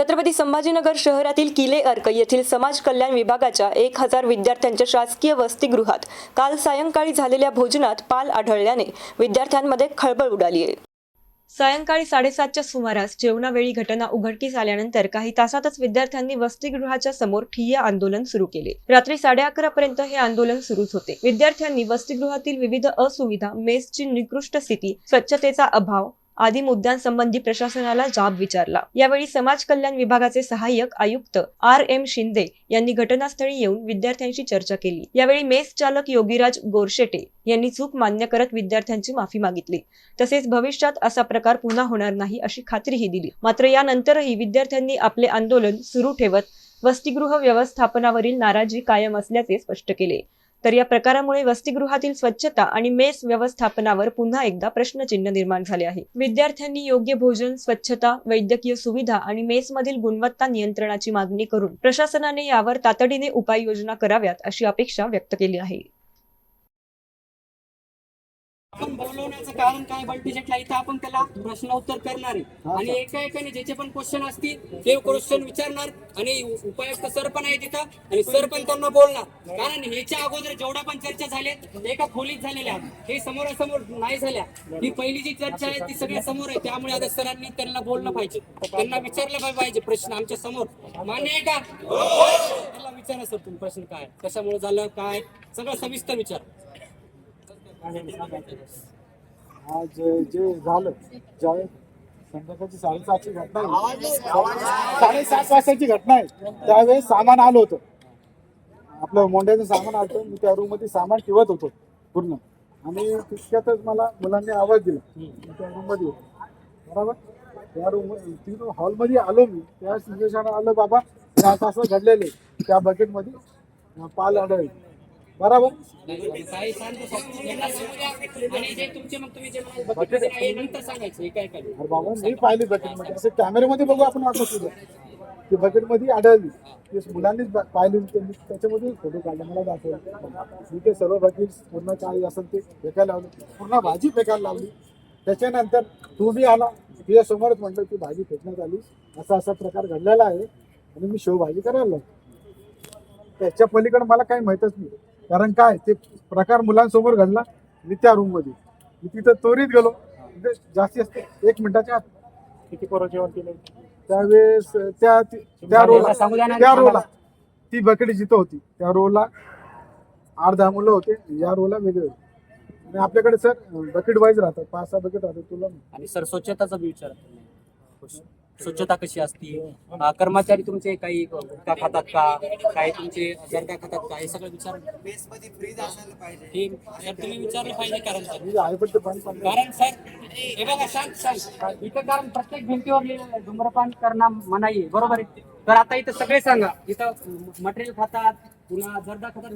छत्रपती संभाजीनगर शहरातील किले अर्क येथील समाज कल्याण विभागाच्या एक हजार विद्यार्थ्यांच्या शासकीय वसतिगृहात काल सायंकाळी झालेल्या भोजनात पाल आढळल्याने विद्यार्थ्यांमध्ये खळबळ उडाली आहे. सायंकाळी साडेसातच्या सुमारास जेवणावेळी घटना उघडकीस आल्यानंतर काही तासातच विद्यार्थ्यांनी वसतिगृहाच्या समोर ठिय्या आंदोलन सुरू केले. रात्री साडे अकरा पर्यंत हे आंदोलन सुरूच होते. विद्यार्थ्यांनी वसतिगृहातील विविध असुविधा मेसची निकृष्ट स्थिती स्वच्छतेचा अभाव आदी मुद्द्यांसंबंधी प्रशासनाला जाब विचारला. यावेळी समाज कल्याण विभागाचे सहाय्यक आयुक्त आर एम शिंदे यांनी घटनास्थळी येऊन विद्यार्थ्यांशी चर्चा केली. यावेळी मेस चालक योगीराज गोरशेटे यांनी चूक मान्य करत विद्यार्थ्यांची माफी मागितली. तसेच भविष्यात असा प्रकार पुन्हा होणार नाही अशी खात्रीही दिली. मात्र यानंतरही विद्यार्थ्यांनी आपले आंदोलन सुरू ठेवत वसतिगृह व्यवस्थापनावरील नाराजी कायम असल्याचे स्पष्ट केले. तर या प्रकारामुळे वसतिगृहातील स्वच्छता आणि मेस व्यवस्थापनावर पुन्हा एकदा प्रश्नचिन्ह निर्माण झाले आहे. विद्यार्थ्यांनी योग्य भोजन स्वच्छता वैद्यकीय सुविधा आणि मेसमधील गुणवत्ता नियंत्रणाची मागणी करून प्रशासनाने यावर तातडीने उपाययोजना कराव्यात अशी अपेक्षा व्यक्त केली आहे. आपण बोलवण्याचं कारण काय बंटी शेटला इथं आपण त्याला प्रश्न उत्तर करणार आहे. आणि एका एकाने ज्याचे पण क्वेश्चन असतील ते क्वेश्चन विचारणार. आणि उपायुक्त सर पण आहे तिथं आणि सर पण त्यांना बोलणार. कारण ह्याच्या अगोदर जेवढ्या पण चर्चा झाल्या एका खोलीत झालेल्या. हे समोरासमोर नाही झाल्या. ही पहिली जी चर्चा आहे ती सगळ्या समोर आहे. त्यामुळे आता सरांनी त्यांना बोललं पाहिजे. त्यांना विचारलं पाहिजे प्रश्न आमच्यासमोर. मान्य आहे का? त्याला विचारा सर तुम्ही प्रश्न काय? कशामुळे झालं काय? सगळं सविस्तर विचार. आज जे झालं ज्यावेळेस संध्याकाळची साडेसातची घटना आहे. साडेसात वाजताची घटना आहे. त्यावेळेस सामान आलं होतं. आपलं मोंड्याचं सामान आलं होतं. मी त्या रूममध्ये सामान ठेवत होतो पूर्ण. आणि तितक्यातच मला मुलांनी आवाज दिला. मी त्या रूममध्ये होतो. बरोबर? त्या रूम तिथून हॉलमध्ये आलो मी. त्यावेळेस सिच्युएशन आलं बाबा असं घडलेले घडलेलं आहे. त्या बकेटमध्ये पाल आढळले. बरोबर. नाही, अरे बाबा मी पाहिली बकेटमध्ये असं कॅमेऱ्यामध्ये बघू आपण वाटत तुझं. ती बकेटमध्ये आढळली. ते मुलांनीच पाहिली त्यांनी. त्याच्यामध्ये फोटो काढले. मला दाखवले. मी ते सर्व बकेट पूर्ण काय असेल ते फेकायला लावलं. पूर्ण भाजी फेकायला लावली. त्याच्यानंतर तू बी आला. तुझ्या समोरच म्हटलं की भाजी फेकण्यात आली असा असा प्रकार घडलेला आहे. आणि मी शेवभाजी करायला लागलो. त्याच्या पलीकडे मला काही माहीतच नाही. कारण काय ते प्रकार मुलांसमोर घडला मी त्या रूममध्ये मी तिथं त्वरित गेलो. म्हणजे जास्त एक मिनिटाच्या आत. किती पोरं जेवण केलं? त्यावेळेस त्या त्या रोला. त्या रोला ती बकेट जिथं होती त्या रोला आठ दहा मुलं होते. या रोला वेगळे होते. आणि आपल्याकडे सर बकेट वाईज राहतात. पाच सहा बकेट राहतात तुला आणि सर स्वच्छताचा विचार स्वच्छता कशी असती? कर्मचारी तुमचे काही गुटखा खातात का? काही तुमचे जर्दा खातात का? हे सगळं विचार हे सर तुम्ही विचारलं पाहिजे कारण सर. कारण सर हे बघा सांग सांग. इथं कारण प्रत्येक भिंतीवर लिहिलेलं आहे, धूम्रपान करणं मनाई आहे. बरोबर आहे? तर आता इथं सगळे सांगा. इथं मटेरियल खातात पुन्हा जर्दा खातात.